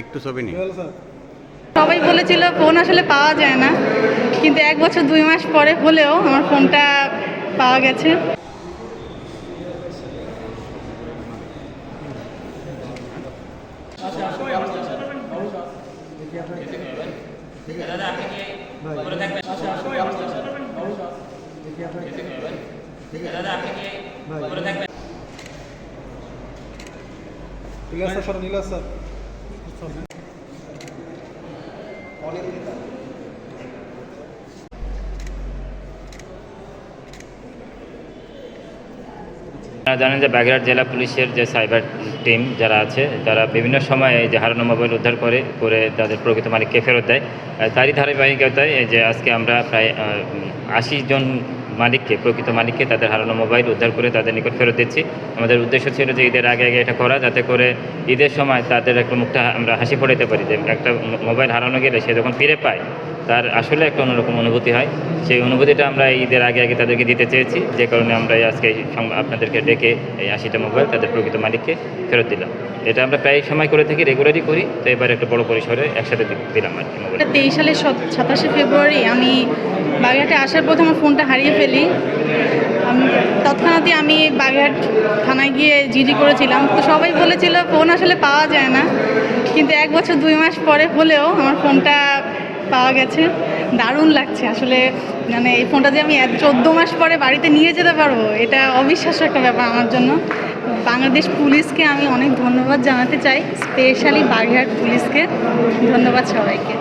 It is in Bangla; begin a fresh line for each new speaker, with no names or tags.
একটু ছবি নিন।
সবাই বলেছিল ফোন আসলে পাওয়া যায় না কিন্তু এক বছর দুই মাস পরে হলেও আমার ফোনটা পাওয়া গেছে।
ঠিক আছে স্যার নীলা স্যার।
আপনারা জানেন যে বাগেরহাট জেলা পুলিশের যে সাইবার টিম যারা আছে, তারা বিভিন্ন সময়ে যে হারানো মোবাইল উদ্ধার করে করে তাদের প্রকৃত মালিককে ফেরত দেয়। তারই ধারাবাহিকতায় যে আজকে আমরা প্রায় আশি জন মালিককে, প্রকৃত মালিককে তাদের হারানো মোবাইল উদ্ধার করে তাদের নিকট ফেরত দিচ্ছি। আমাদের উদ্দেশ্য ছিল যে ঈদের আগে আগে এটা করা, যাতে করে ঈদের সময় তাদের একটা মুখটা আমরা হাসি ফোটাতে পারি যে একটা মোবাইল হারানো গেলে সে যখন ফিরে পায়, তার আসলে একটা অন্যরকম অনুভূতি হয়। সেই অনুভূতিটা আমরা ঈদের আগে আগে তাদেরকে দিতে চেয়েছি, যে কারণে আমরা আজকে আপনাদেরকে ডেকে এই আশিটা মোবাইল তাদের প্রকৃত মালিককে ফেরত দিলাম। এটা আমরা প্রায় সময় করে থাকি রেগুলারই করি, তো এবার একটা বড় পরিসরে একসাথে দিলাম আর কি মোবাইল।
তেইশ সালের সাতাশে ফেব্রুয়ারি আমি বাগেরহাটে আসার পথে আমার ফোনটা হারিয়ে ফেলি। তৎক্ষণাৎই আমি বাগেরহাট থানায় গিয়ে জিডি করেছিলাম। তো সবাই বলেছিল, ফোন আসলে পাওয়া যায় না। কিন্তু এক বছর দুই মাস পরে হলেও আমার ফোনটা পাওয়া গেছে। দারুণ লাগছে আসলে। মানে এই ফোনটা যে আমি চোদ্দ মাস পরে বাড়িতে নিয়ে যেতে পারব, এটা অবিশ্বাস্য একটা ব্যাপার আমার জন্য। বাংলাদেশ পুলিশকে আমি অনেক ধন্যবাদ জানাতে চাই, স্পেশালি বাগেরহাট পুলিশকে। ধন্যবাদ সবাইকে।